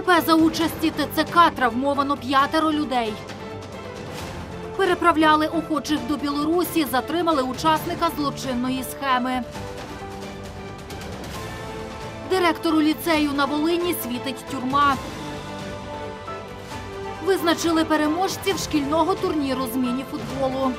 ДТП за участі ТЦК травмовано п'ятеро людей. Переправляли охочих до Білорусі, затримали учасника злочинної схеми. Директору ліцею на Волині світить тюрма. Визначили переможців шкільного турніру з міні-футболу.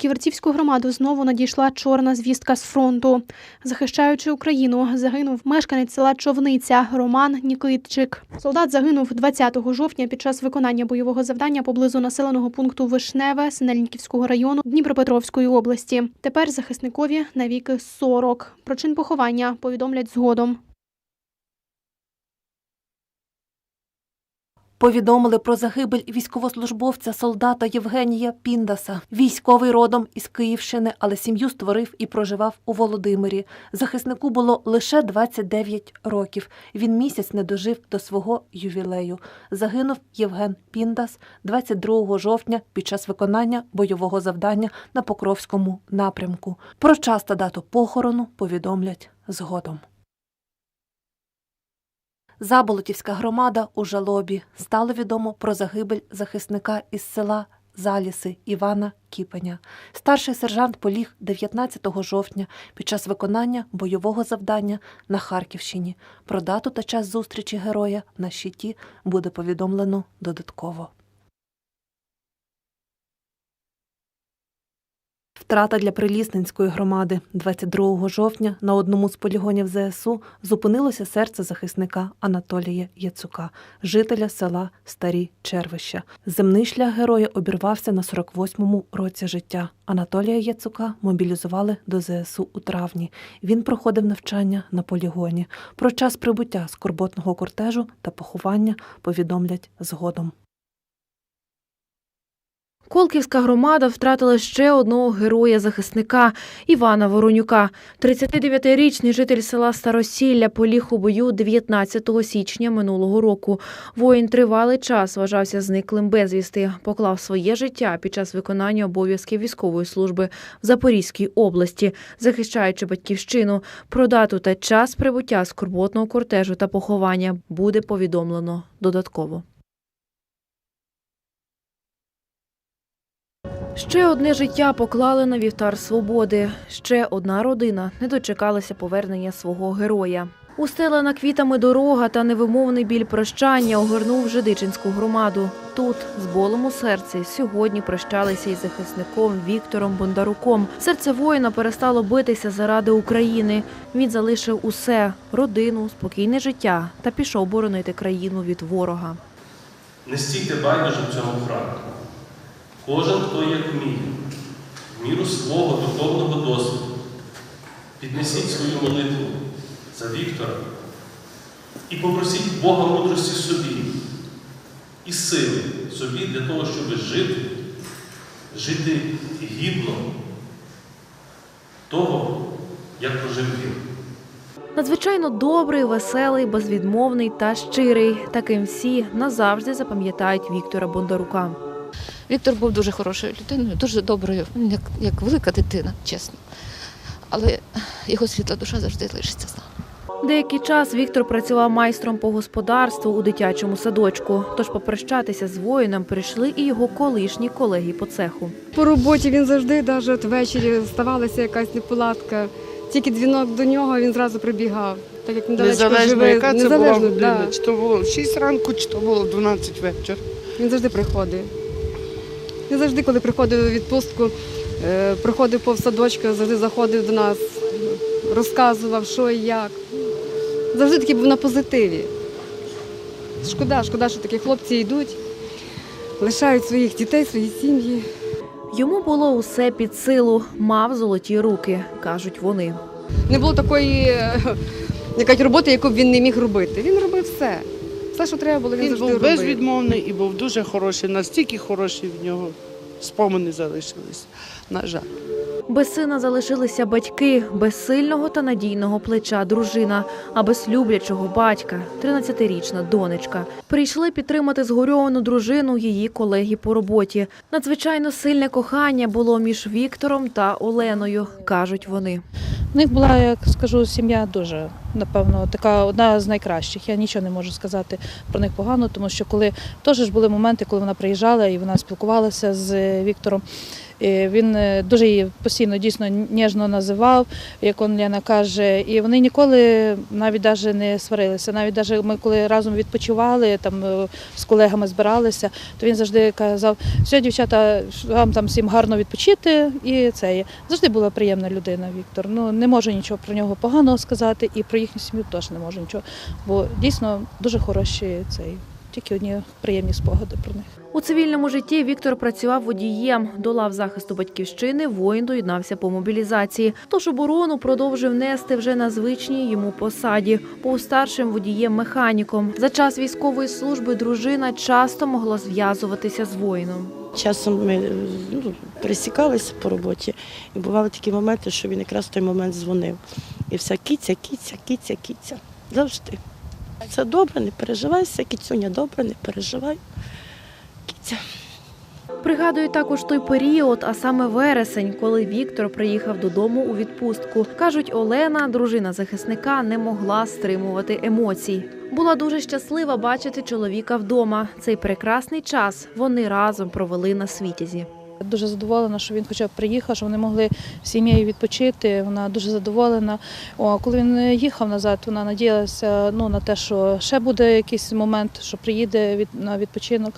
У Ківерцівську громаду знову надійшла чорна звістка з фронту. Захищаючи Україну, загинув мешканець села Човниця Роман Нікитчик. Солдат загинув 20 жовтня під час виконання бойового завдання поблизу населеного пункту Вишневе Синельниківського району Дніпропетровської області. Тепер захисникові навіки 40. Про чин поховання повідомлять згодом. Повідомили про загибель військовослужбовця солдата Євгенія Піндаса. Військовий родом із Київщини, але сім'ю створив і проживав у Володимирі. Захиснику було лише 29 років. Він місяць не дожив до свого ювілею. Загинув Євген Піндас 22 жовтня під час виконання бойового завдання на Покровському напрямку. Про час та дату похорону повідомлять згодом. Заболотівська громада у жалобі стало відомо про загибель захисника із села Заліси Івана Кіпеня. Старший сержант поліг 19 жовтня під час виконання бойового завдання на Харківщині. Про дату та час зустрічі героя на щиті буде повідомлено додатково. Втрата для Прилісненської громади 22 жовтня на одному з полігонів ЗСУ зупинилося серце захисника Анатолія Яцука, жителя села Старі Червища. Земний шлях героя обірвався на 48-му році життя. Анатолія Яцука мобілізували до ЗСУ у травні. Він проходив навчання на полігоні. Про час прибуття скорботного кортежу та поховання повідомлять згодом. Колківська громада втратила ще одного героя-захисника Івана Воронюка. 39-річний житель села Старосілля поліг у бою 19 січня минулого року. Воїн тривалий час вважався зниклим безвісти, поклав своє життя під час виконання обов'язків військової служби в Запорізькій області, захищаючи батьківщину. Про дату та час прибуття скорботного кортежу та поховання буде повідомлено додатково. Ще одне життя поклали на вівтар свободи. Ще одна родина не дочекалася повернення свого героя. Устелена квітами дорога та невимовний біль прощання огорнув Жидичинську громаду. Тут, з болем у серці, сьогодні прощалися із захисником Віктором Бондаруком. Серце воїна перестало битися заради України. Він залишив усе родину, спокійне життя та пішов боронити країну від ворога. Не стійте байдужим цьому фронту. Кожен, хто як вміє, в міру свого духовного досвіду, піднесіть свою молитву за Віктора і попросіть Бога мудрості собі і сили собі для того, щоб жити, жити гідно того, як прожив він. Надзвичайно добрий, веселий, безвідмовний та щирий. Таким всі назавжди запам'ятають Віктора Бондарука. Віктор був дуже хорошою людиною, дуже доброю, він як, як велика дитина, чесно. Але його світла душа завжди лишиться з нами. Деякий час Віктор працював майстром по господарству у дитячому садочку. Тож попрощатися з воїном прийшли і його колишні колеги по цеху. По роботі він завжди, навіть от ввечері ставалася якась неполадка. Тільки дзвінок до нього, він зразу прибігав. Так як недалечко Незалежно, живе. яка це була година, да. чи то було в 6 ранку, чи то було в 12 вечора. Він завжди приходив. Він завжди, коли приходив у відпустку, е, приходив повз садочка, завжди заходив до нас, розказував, що і як. Завжди такий був на позитиві. Шкода, шкода, що такі хлопці йдуть, лишають своїх дітей, свої сім'ї. Йому було усе під силу, мав золоті руки, кажуть вони. Не було такої е, якась роботи, яку б він не міг робити. Він робив все. Все, що треба було, він, Він завжди був робив. безвідмовний і був дуже хороший, настільки хороший в нього. спомини залишились. На жаль. Без сина залишилися батьки, без сильного та надійного плеча дружина, а без люблячого батька, 13-річна донечка. Прийшли підтримати згорьовану дружину її колеги по роботі. Надзвичайно сильне кохання було між Віктором та Оленою, кажуть вони. У них була, як скажу, сім'я дуже, напевно, така одна з найкращих. Я нічого не можу сказати про них погано, тому що коли теж були моменти, коли вона приїжджала і вона спілкувалася з Віктором. Він е, дуже її постійно дійсно ніжно називав, як он Лена каже. І вони ніколи навіть даже не сварилися. Навіть даже ми коли разом відпочивали, там е, з колегами збиралися, то він завжди казав: все, дівчата, вам там всім гарно відпочити. І це є. Завжди була приємна людина, Віктор. Ну не можу нічого про нього поганого сказати, і про їхню сім'ю теж не можу нічого. Бо дійсно дуже хороші цей. Тільки одні приємні спогади про них. У цивільному житті Віктор працював водієм. До лав захисту батьківщини воїн доєднався по мобілізації. Тож оборону продовжив нести вже на звичній йому посаді. Був старшим водієм-механіком. За час військової служби дружина часто могла зв'язуватися з воїном. Часом ми ну, пересікалися по роботі, і бували такі моменти, що він якраз в той момент дзвонив. І вся кіця, кіця, кіця, кіця. Завжди. Це добре, не переживайся, кіцюня, добре, не переживай. Кіця. Пригадую також той період, а саме вересень, коли Віктор приїхав додому у відпустку. Кажуть, Олена, дружина захисника, не могла стримувати емоцій. Була дуже щаслива бачити чоловіка вдома. Цей прекрасний час вони разом провели на світязі. Дуже задоволена, що він хоча б приїхав, що вони могли сім'єю відпочити. Вона дуже задоволена. О, коли він їхав назад, вона надіялася ну, на те, що ще буде якийсь момент, що приїде від, на відпочинок.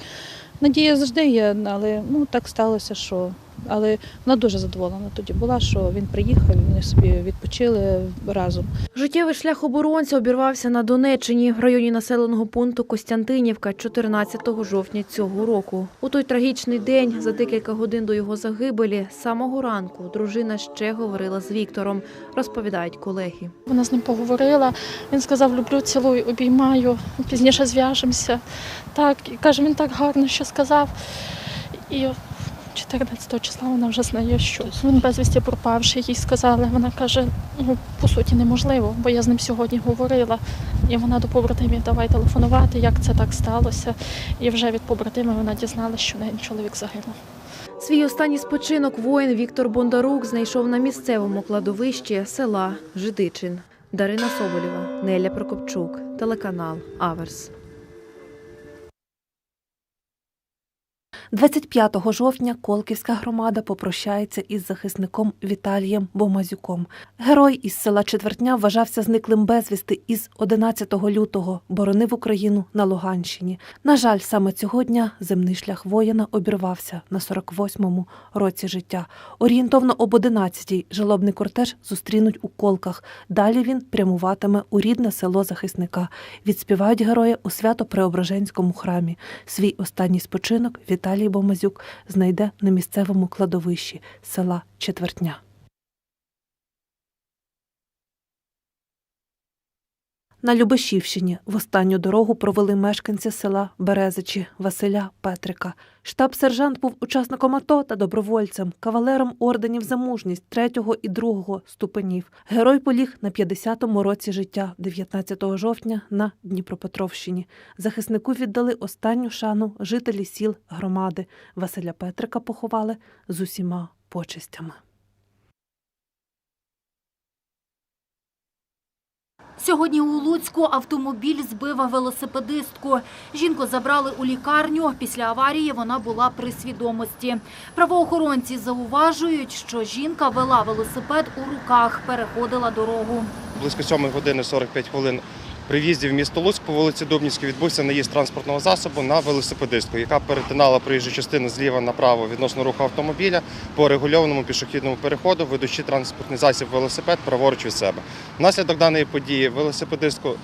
Надія завжди є, але ну, так сталося, що. Але вона дуже задоволена тоді була, що він приїхав, вони собі відпочили разом. Життєвий шлях оборонця обірвався на Донеччині в районі населеного пункту Костянтинівка 14 жовтня цього року. У той трагічний день, за декілька годин до його загибелі, з самого ранку дружина ще говорила з Віктором, розповідають колеги. Вона з ним поговорила. Він сказав, люблю, цілую, обіймаю, пізніше зв'яжемося. Так, і каже, він так гарно що сказав. І 14 числа вона вже знає, що він безвісті пропавший. Їй сказали. Вона каже, ну по суті, неможливо, бо я з ним сьогодні говорила. І вона до побратимів давай телефонувати, як це так сталося. І вже від побратимів вона дізналася, що неї чоловік загинув. Свій останній спочинок воїн Віктор Бондарук знайшов на місцевому кладовищі села Жидичин. Дарина Соболєва, Неля Прокопчук, телеканал Аверс. 25 жовтня Колківська громада попрощається із захисником Віталієм Бомазюком. Герой із села Четвертня вважався зниклим безвісти із 11 лютого, боронив Україну на Луганщині. На жаль, саме цього дня земний шлях воїна обірвався на 48-му році життя. Орієнтовно об 11-й жалобний кортеж зустрінуть у колках. Далі він прямуватиме у рідне село захисника. Відспівають героя у свято-преображенському храмі. Свій останній спочинок Віталій Бомазюк знайде на місцевому кладовищі села Четвертня. На Любешівщині в останню дорогу провели мешканці села Березичі Василя Петрика. Штаб-сержант був учасником АТО та добровольцем, кавалером орденів за мужність 3 і 2 ступенів. Герой поліг на 50-му році життя 19 жовтня на Дніпропетровщині. Захиснику віддали останню шану жителі сіл громади. Василя Петрика поховали з усіма почестями. Сьогодні у Луцьку автомобіль збив велосипедистку. Жінку забрали у лікарню. Після аварії вона була при свідомості. Правоохоронці зауважують, що жінка вела велосипед у руках, переходила дорогу. Близько 7 години 45 хвилин при в'їзді в місто Луцьк по вулиці Дубнівській відбувся наїзд транспортного засобу на велосипедистку, яка перетинала проїжджу частину зліва направо відносно руху автомобіля по регульованому пішохідному переходу, ведучи транспортний засіб велосипед праворуч від себе. Внаслідок даної події велосипедистку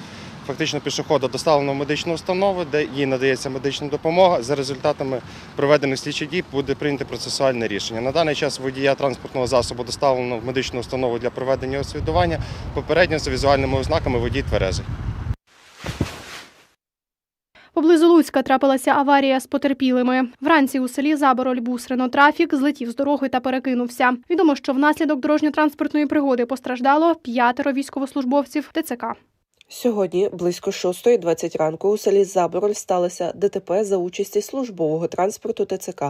фактично пішохода доставлено в медичну установу, де їй надається медична допомога. За результатами проведених слідчих дій буде прийнято процесуальне рішення. На даний час водія транспортного засобу доставлено в медичну установу для проведення освідування. Попередньо за візуальними ознаками водій тверезий. Поблизу Луцька трапилася аварія з потерпілими. Вранці у селі Забороль бус Ренотрафік злетів з дороги та перекинувся. Відомо, що внаслідок дорожньо-транспортної пригоди постраждало п'ятеро військовослужбовців ТЦК. Сьогодні близько 6.20 ранку у селі Забороль сталося ДТП за участі службового транспорту ТЦК.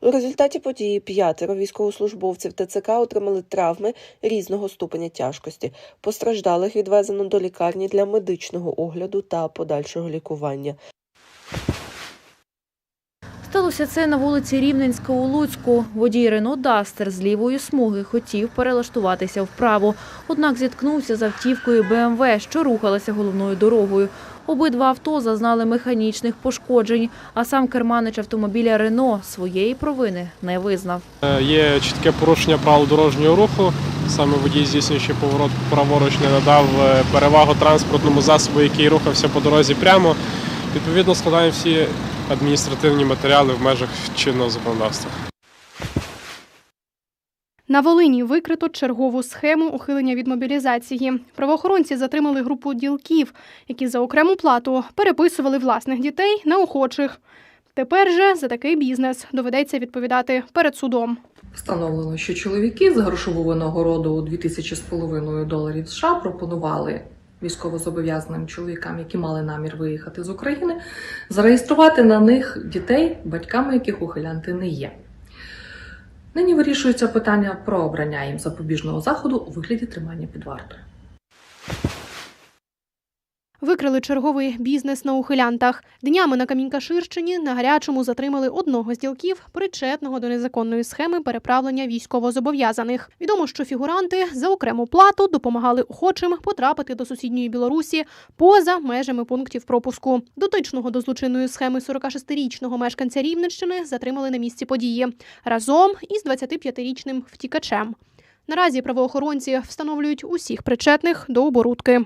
У результаті події п'ятеро військовослужбовців ТЦК отримали травми різного ступеня тяжкості. Постраждалих відвезено до лікарні для медичного огляду та подальшого лікування. Сталося це на вулиці Рівненська у Луцьку. Водій Рено Дастер з лівої смуги хотів перелаштуватися вправо, однак зіткнувся з автівкою БМВ, що рухалася головною дорогою. Обидва авто зазнали механічних пошкоджень, а сам керманич автомобіля Рено своєї провини не визнав. Е, Є чітке порушення правил дорожнього руху. Саме водій, здійснюючи поворот праворуч, не надав е, перевагу транспортному засобу, який рухався по дорозі прямо. Відповідно, складаємо всі адміністративні матеріали в межах чинного законодавства. На Волині викрито чергову схему ухилення від мобілізації. Правоохоронці затримали групу ділків, які за окрему плату переписували власних дітей на охочих. Тепер же за такий бізнес доведеться відповідати перед судом. Встановлено, що чоловіки за грошову винагороду у 2000 з половиною доларів США пропонували військовозобов'язаним чоловікам, які мали намір виїхати з України, зареєструвати на них дітей, батьками яких ухилянти не є. Нині вирішується питання про обрання їм запобіжного заходу у вигляді тримання під вартою. Викрили черговий бізнес на ухилянтах. Днями на Камінькаширщині на гарячому затримали одного з ділків, причетного до незаконної схеми переправлення військовозобов'язаних. Відомо, що фігуранти за окрему плату допомагали охочим потрапити до сусідньої Білорусі поза межами пунктів пропуску. Дотичного до злочинної схеми 46-річного мешканця Рівненщини затримали на місці події разом із 25-річним втікачем. Наразі правоохоронці встановлюють усіх причетних до оборудки.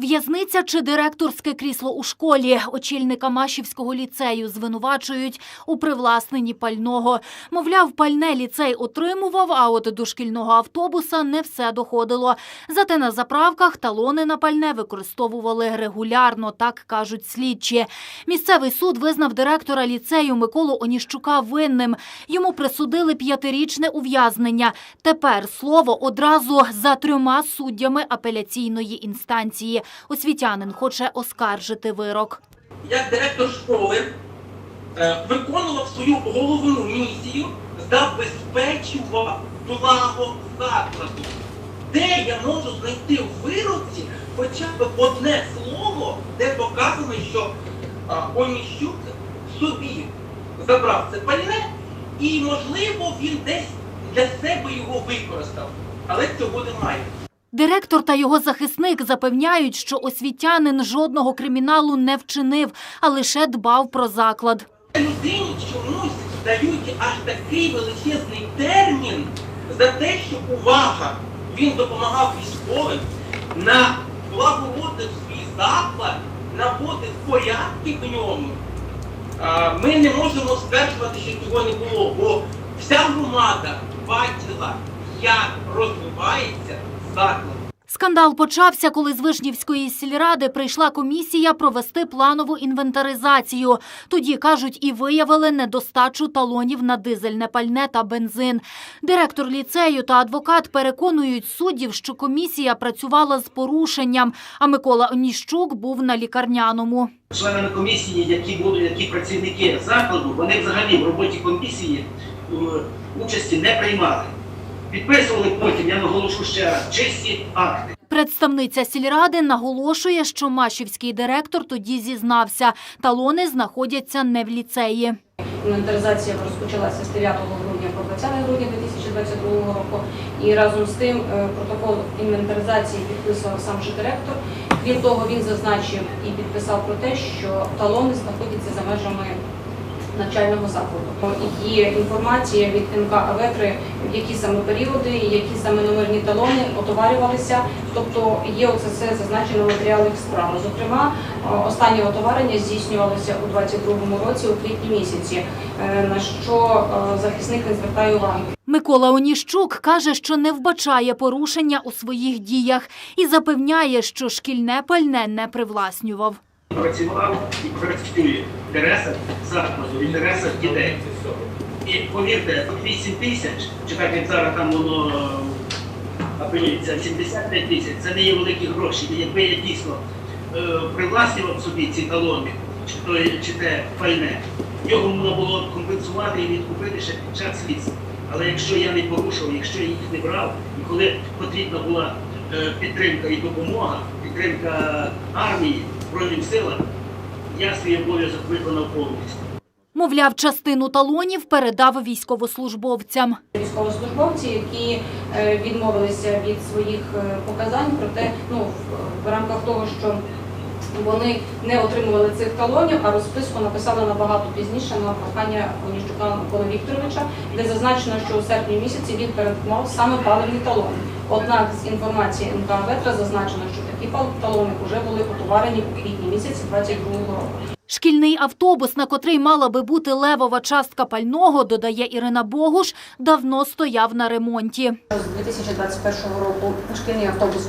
В'язниця чи директорське крісло у школі очільника Машівського ліцею звинувачують у привласненні пального. Мовляв, пальне ліцей отримував, а от до шкільного автобуса не все доходило. Зате на заправках талони на пальне використовували регулярно, так кажуть слідчі. Місцевий суд визнав директора ліцею Миколу Оніщука винним. Йому присудили п'ятирічне ув'язнення. Тепер слово одразу за трьома суддями апеляційної інстанції. Освітянин хоче оскаржити вирок. як директор школи е, виконував свою головну місію, забезпечував благо закладу. Де я можу знайти в вироці хоча б одне слово, де показано, що а, собі забрав це пальне, і, можливо, він десь для себе його використав. Але цього немає. Директор та його захисник запевняють, що освітянин жодного криміналу не вчинив, а лише дбав про заклад. Людині чомусь дають аж такий величезний термін за те, що увага, він допомагав військовим, на благородив свій заклад, наводив порядки в ньому. Ми не можемо стверджувати, що цього не було, бо вся громада бачила, як розвивається Скандал почався, коли з Вишнівської сільради прийшла комісія провести планову інвентаризацію. Тоді, кажуть, і виявили недостачу талонів на дизельне пальне та бензин. Директор ліцею та адвокат переконують суддів, що комісія працювала з порушенням, а Микола Оніщук був на лікарняному. Членами комісії, які будуть, які працівники закладу, вони взагалі в роботі комісії е, участі не приймали. Підписували потім, я наголошу ще раз, чисті акти. Представниця сільради наголошує, що Машівський директор тоді зізнався. Талони знаходяться не в ліцеї. Інвентаризація розпочалася з 9 грудня по 20 грудня 2022 року. І разом з тим е, протокол інвентаризації підписував сам же директор. Крім того, він зазначив і підписав про те, що талони знаходяться за межами навчального закладу. Є інформація від НК Аветри, в які саме періоди, які саме номерні талони отоварювалися. Тобто є оце все зазначено в матеріалах справи. Зокрема, останнє отоварення здійснювалося у 22-му році, у квітні місяці, е, на що е, захисник не звертає уваги. Микола Оніщук каже, що не вбачає порушення у своїх діях і запевняє, що шкільне пальне не привласнював. Працював і працює в інтересах закладу, в інтересах дітей. І повірте, 8 тисяч, чи так як зараз там воно е, апелюється, 75 тисяч, це не є великі гроші. Якби я дійсно е, привласнював собі ці талони, чи, то, чи те пальне, його можна було компенсувати і відкупити ще під час слідства. Але якщо я не порушував, якщо я їх не брав, і коли потрібна була е, підтримка і допомога, підтримка армії, Збройним силам, я свій обов'язок виконав повністю. Мовляв, частину талонів передав військовослужбовцям. Військовослужбовці, які е, відмовилися від своїх е, показань, проте ну в- в рамках того, що вони не отримували цих талонів, а розписку написали набагато пізніше на прохання Оніщука Миколи Вікторовича, де зазначено, що у серпні місяці він передмав саме паливні талони. Однак з інформації НК Ветра зазначено, що такі талони вже були отоварені у квітні місяці 22 року. Шкільний автобус, на котрий мала би бути левова частка пального, додає Ірина Богуш, давно стояв на ремонті. З 2021 року шкільний автобус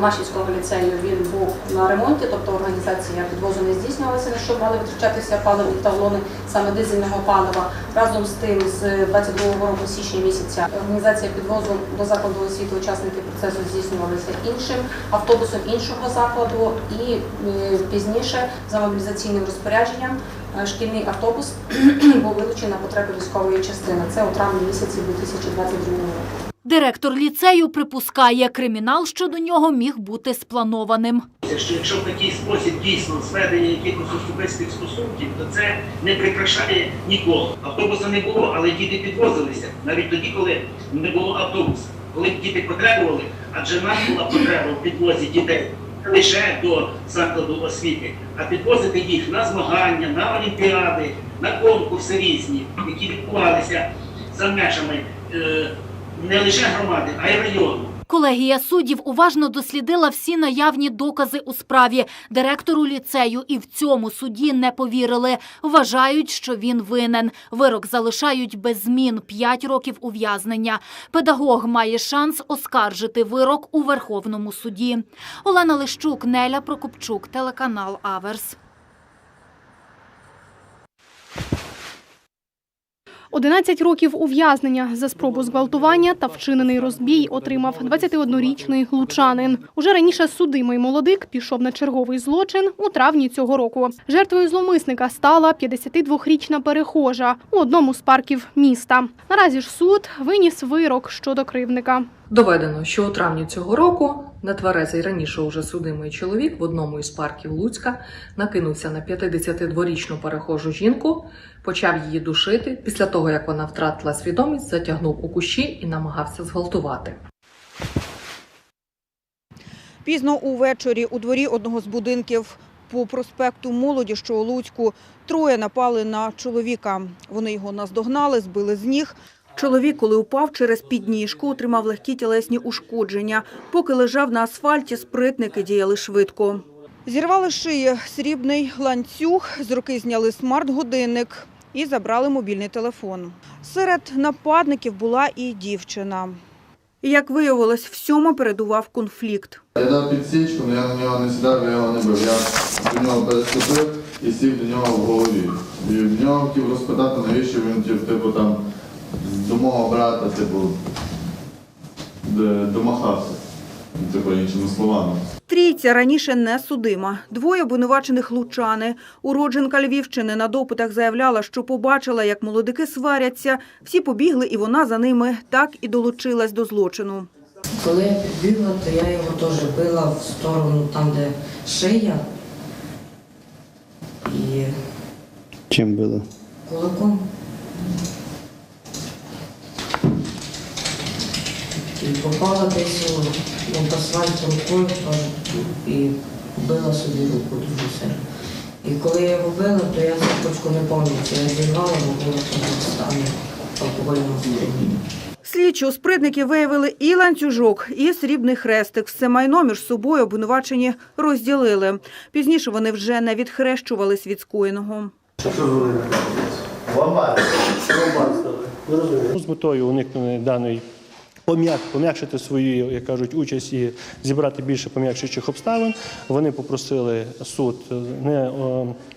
Машівського ліцею він був на ремонті, тобто організація підвозу не здійснювалася, що мали витрачатися паливні талони саме дизельного палива. Разом з тим, з 22 року січня місяця організація підвозу до закладу освіти учасники процесу здійснювалися іншим автобусом іншого закладу, і е, пізніше за мобілізаційним розпорядженням е, шкільний автобус був вилучений на потреби військової частини. Це у травні місяці 2022 року. Директор ліцею припускає, кримінал щодо нього міг бути спланованим. Що якщо в такий спосіб дійсно зведення якихось особистих стосунків, то це не прикрашає нікого. Автобуса не було, але діти підвозилися навіть тоді, коли не було автобуса. Коли діти потребували, адже нас була потреба в підвозі дітей не лише до закладу освіти, а підвозити їх на змагання, на олімпіади, на конкурси різні, які відбувалися за межами е, не лише громади, а й району. Колегія суддів уважно дослідила всі наявні докази у справі. Директору ліцею і в цьому суді не повірили. Вважають, що він винен. Вирок залишають без змін – 5 років ув'язнення. Педагог має шанс оскаржити вирок у Верховному суді. Олена Лищук, Неля Прокопчук, телеканал Аверс. 11 років ув'язнення за спробу зґвалтування та вчинений розбій отримав 21-річний лучанин. Уже раніше судимий молодик пішов на черговий злочин у травні цього року. Жертвою зловмисника стала 52-річна перехожа у одному з парків міста. Наразі ж суд виніс вирок щодо кривника. Доведено, що у травні цього року нетверезий раніше уже судимий чоловік в одному із парків Луцька накинувся на 52-річну перехожу жінку, почав її душити. Після того, як вона втратила свідомість, затягнув у кущі і намагався зґвалтувати. Пізно увечері у дворі одного з будинків по проспекту Молоді, що у Луцьку, троє напали на чоловіка. Вони його наздогнали, збили з ніг. Чоловік, коли упав через підніжку, отримав легкі тілесні ушкодження. Поки лежав на асфальті, спритники діяли швидко. Зірвали шиї срібний ланцюг, з руки зняли смарт-годинник і забрали мобільний телефон. Серед нападників була і дівчина. Як виявилось, всьому передував конфлікт. Я дав підсічку, але я на нього не сідав, я його не бив. Я до нього переступив і сів до нього в голові. І в нього хотів розпитати, навіщо він типу, там до мого брата, типу, домахався. Ну, Типу, іншими словами. Трійця раніше не судима. Двоє обвинувачених лучани. Уродженка Львівщини на допитах заявляла, що побачила, як молодики сваряться. Всі побігли, і вона за ними так і долучилась до злочину. Коли я підбігла, то я його теж била в сторону там, де шия. І Чим було? кулаком. І попала десь у асфальт рукою і побила собі руку дуже сильно. І коли я його била, то я цепочку не повністю. Я зірвала, бо було в стані алкогольного сп'яніння. Слідчі у спритників виявили і ланцюжок, і срібний хрестик. Все майно між собою обвинувачені розділили. Пізніше вони вже не відхрещувались від скоєного. З метою уникнення даної пом'якшити свою, як кажуть, участь і зібрати більше пом'якшуючих обставин. Вони попросили суд не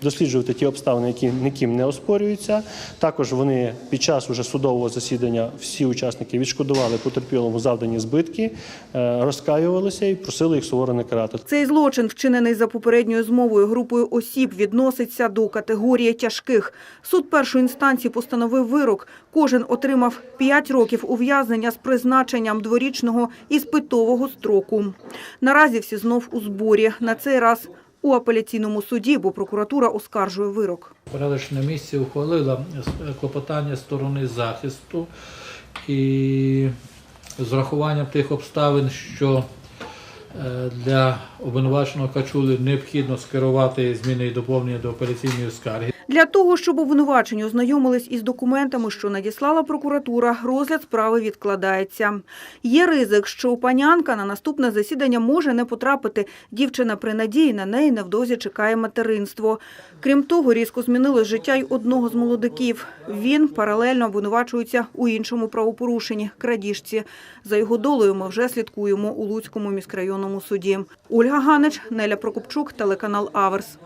досліджувати ті обставини, які ніким не оспорюються. Також вони під час уже судового засідання всі учасники відшкодували потерпілому завдані збитки, е, розкаювалися і просили їх суворо не карати. Цей злочин, вчинений за попередньою змовою групою осіб, відноситься до категорії тяжких. Суд першої інстанції постановив вирок. Кожен отримав 5 років ув'язнення з призначенням дворічного іспитового строку. Наразі всі знов у зборі. На цей раз у апеляційному суді, бо прокуратура оскаржує вирок. Порядочна місія ухвалила клопотання сторони захисту і з урахуванням тих обставин, що е, для обвинуваченого Качули необхідно скерувати зміни і доповнення до апеляційної скарги. Для того, щоб обвинувачені ознайомились із документами, що надіслала прокуратура, розгляд справи відкладається. Є ризик, що панянка на наступне засідання може не потрапити. Дівчина при надії на неї невдовзі чекає материнство. Крім того, різко змінилось життя й одного з молодиків. Він паралельно обвинувачується у іншому правопорушенні – крадіжці. За його долею ми вже слідкуємо у Луцькому міськрайонному суді. Ольга Ганич, Неля Прокопчук, телеканал Аверс.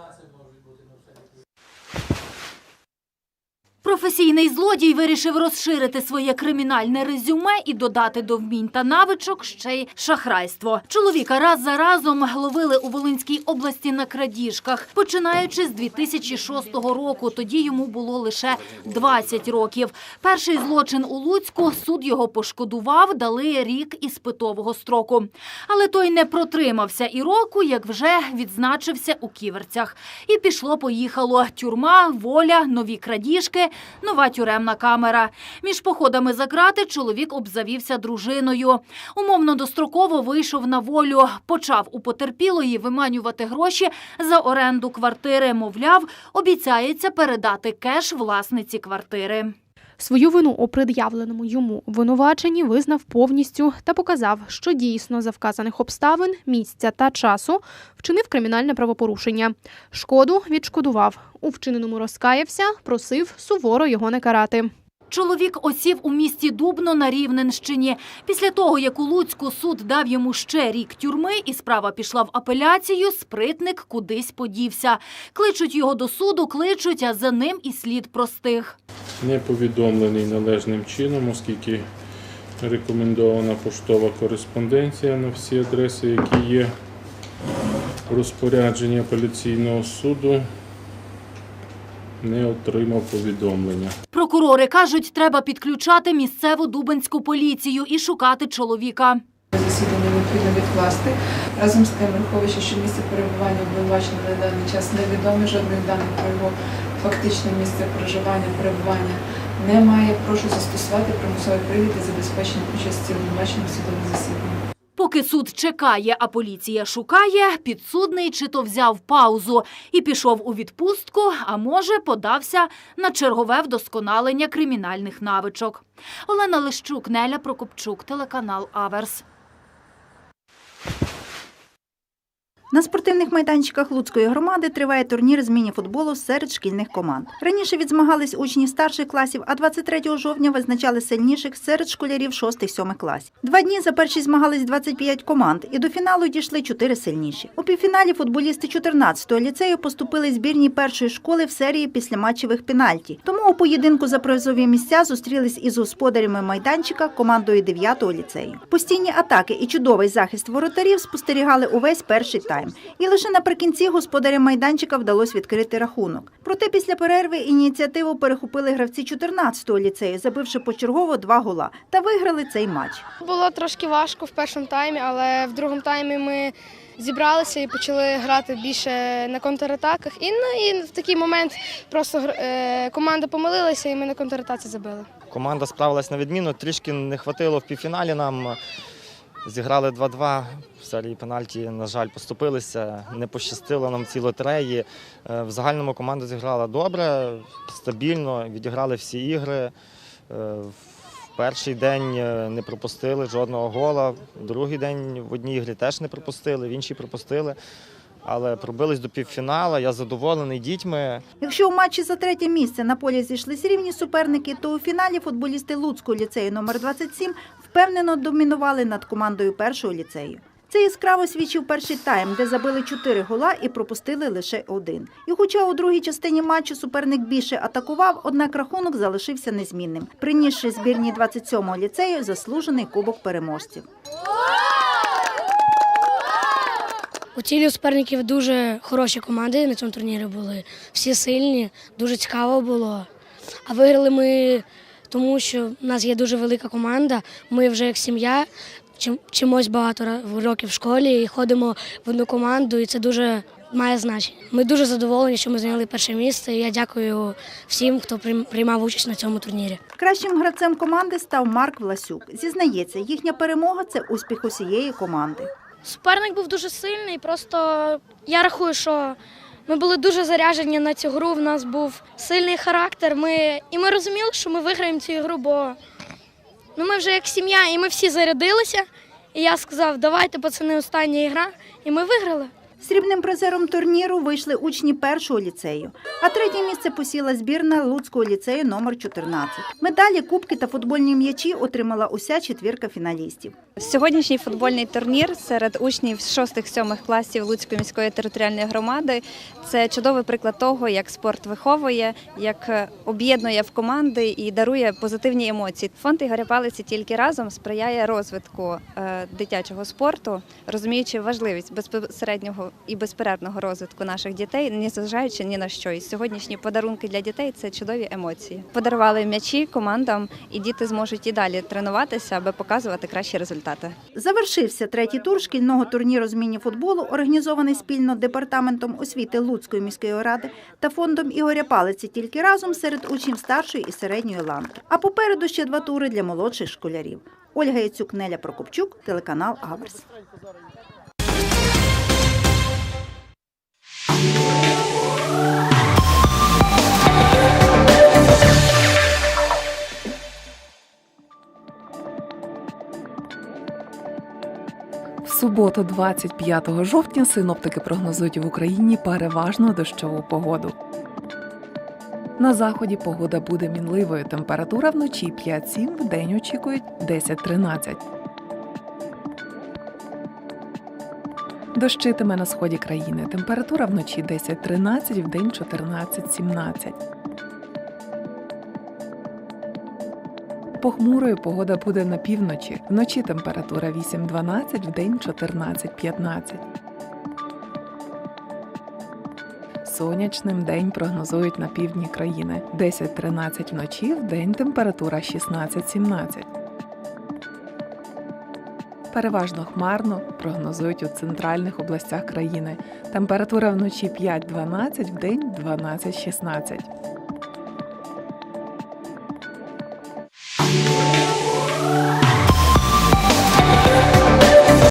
Професійний злодій вирішив розширити своє кримінальне резюме і додати до вмінь та навичок ще й шахрайство. Чоловіка раз за разом ловили у Волинській області на крадіжках, починаючи з 2006 року. Тоді йому було лише 20 років. Перший злочин у Луцьку суд його пошкодував, дали рік іспитового строку. Але той не протримався і року, як вже відзначився у ківерцях. І пішло-поїхало. Тюрма, воля, нові крадіжки, нова тюремна камера. Між походами за крати чоловік обзавівся дружиною. Умовно достроково вийшов на волю. Почав у потерпілої виманювати гроші за оренду квартири. Мовляв, обіцяється передати кеш власниці квартири. Свою вину у пред'явленому йому винуваченні визнав повністю та показав, що дійсно за вказаних обставин, місця та часу вчинив кримінальне правопорушення. Шкоду відшкодував. У вчиненому розкаявся, просив суворо його не карати. Чоловік осів у місті Дубно на Рівненщині. Після того, як у Луцьку суд дав йому ще рік тюрми і справа пішла в апеляцію, спритник кудись подівся. Кличуть його до суду, кличуть, а за ним і слід простих. не повідомлений належним чином, оскільки рекомендована поштова кореспонденція на всі адреси, які є в розпорядженні апеляційного суду, не отримав повідомлення. Прокурори кажуть, треба підключати місцеву дубенську поліцію і шукати чоловіка. Засідання необхідно відкласти. Разом з тим, враховуючи, що місце перебування обвинуваченого на даний час невідоме, жодних даних про його фактичне місце проживання, перебування немає. Прошу застосувати примусовий привід і забезпечення участі обвинуваченого в судовому засіданні. Поки суд чекає, а поліція шукає, підсудний чи то взяв паузу і пішов у відпустку, а може подався на чергове вдосконалення кримінальних навичок. Олена Лищук, Неля Прокопчук, телеканал Аверс. На спортивних майданчиках Луцької громади триває турнір з міні-футболу серед шкільних команд. Раніше відзмагались учні старших класів, а 23 жовтня визначали сильніших серед школярів 6-7 класів. Два дні за перші змагались 25 команд, і до фіналу дійшли 4 сильніші. У півфіналі футболісти 14-го ліцею поступили збірні першої школи в серії післяматчевих пенальті. Тому у поєдинку за призові місця зустрілись із господарями майданчика командою 9-го ліцею. Постійні атаки і чудовий захист воротарів спостерігали увесь перший тайм. І лише наприкінці господарям майданчика вдалося відкрити рахунок. Проте після перерви ініціативу перехопили гравці 14-го ліцею, забивши почергово два гола, та виграли цей матч. Було трошки важко в першому таймі, але в другому таймі ми зібралися і почали грати більше на контратаках. І, ну, і в такий момент просто е, команда помилилася, і ми на контратаці забили. Команда справилась на відміну, трішки не хватило в півфіналі нам. Зіграли 2-2 в серії пенальті, на жаль, поступилися. Не пощастило нам ці лотереї. Е, В загальному команда зіграла добре, стабільно, відіграли всі ігри. Е, В перший день е, не пропустили жодного гола, другий день в одній ігрі теж не пропустили, в іншій пропустили. Але пробились до півфіналу. Я задоволений дітьми. Якщо у матчі за третє місце на полі зійшлись рівні суперники, то у фіналі футболісти Луцького ліцею номер 27 впевнено домінували над командою першого ліцею. Це яскраво свідчив перший тайм, де забили чотири гола і пропустили лише один. І хоча у другій частині матчу суперник більше атакував, однак рахунок залишився незмінним, принісши збірні 27-го ліцею заслужений кубок переможців. У тілі у суперників дуже хороші команди на цьому турнірі були. Всі сильні, дуже цікаво було. А виграли ми тому, що в нас є дуже велика команда. Ми вже як сім'я чим- чимось багато ра- років в школі і ходимо в одну команду, і це дуже має значення. Ми дуже задоволені, що ми зайняли перше місце. І я дякую всім, хто прийм- приймав участь на цьому турнірі. Кращим гравцем команди став Марк Власюк. Зізнається, їхня перемога це успіх усієї команди. Суперник був дуже сильний. Просто я рахую, що ми були дуже заряджені на цю гру. В нас був сильний характер. Ми, і ми розуміли, що ми виграємо цю гру, бо ну, ми вже як сім'я, і ми всі зарядилися. І я сказав, давайте, пацани, остання гра. І ми виграли. Срібним призером турніру вийшли учні першого ліцею, а третє місце посіла збірна Луцького ліцею номер 14. Медалі, кубки та футбольні м'ячі отримала уся четвірка фіналістів. Сьогоднішній футбольний турнір серед учнів 6-7 класів Луцької міської територіальної громади це чудовий приклад того, як спорт виховує, як е, об'єднує в команди і дарує позитивні емоції. Фонд Ігоря Палиці тільки разом сприяє розвитку е, дитячого спорту, розуміючи важливість безпосереднього і безперервного розвитку наших дітей, не зважаючи ні на що. І сьогоднішні подарунки для дітей це чудові емоції. Подарували м'ячі командам, і діти зможуть і далі тренуватися, аби показувати кращі результати. Завершився третій тур шкільного турніру з міні-футболу, організований спільно департаментом освіти Луцької міської ради та фондом Ігоря Палиці тільки разом серед учнів старшої і середньої ланки. А попереду ще два тури для молодших школярів. Ольга Яцюк, Неля Прокопчук, телеканал Аверс. Суботу, 25 жовтня, синоптики прогнозують в Україні переважно дощову погоду. На заході погода буде мінливою. Температура вночі 5-7, вдень очікують 10-13. Дощитиме на сході країни. Температура вночі 10-13, вдень 14-17. Похмурою погода буде на півночі. Вночі температура 8-12, вдень 14-15. Сонячним день прогнозують на півдні країни. 10-13 вночі, вдень температура 16-17. Переважно хмарно прогнозують у центральних областях країни. Температура вночі 5-12, вдень 12-16.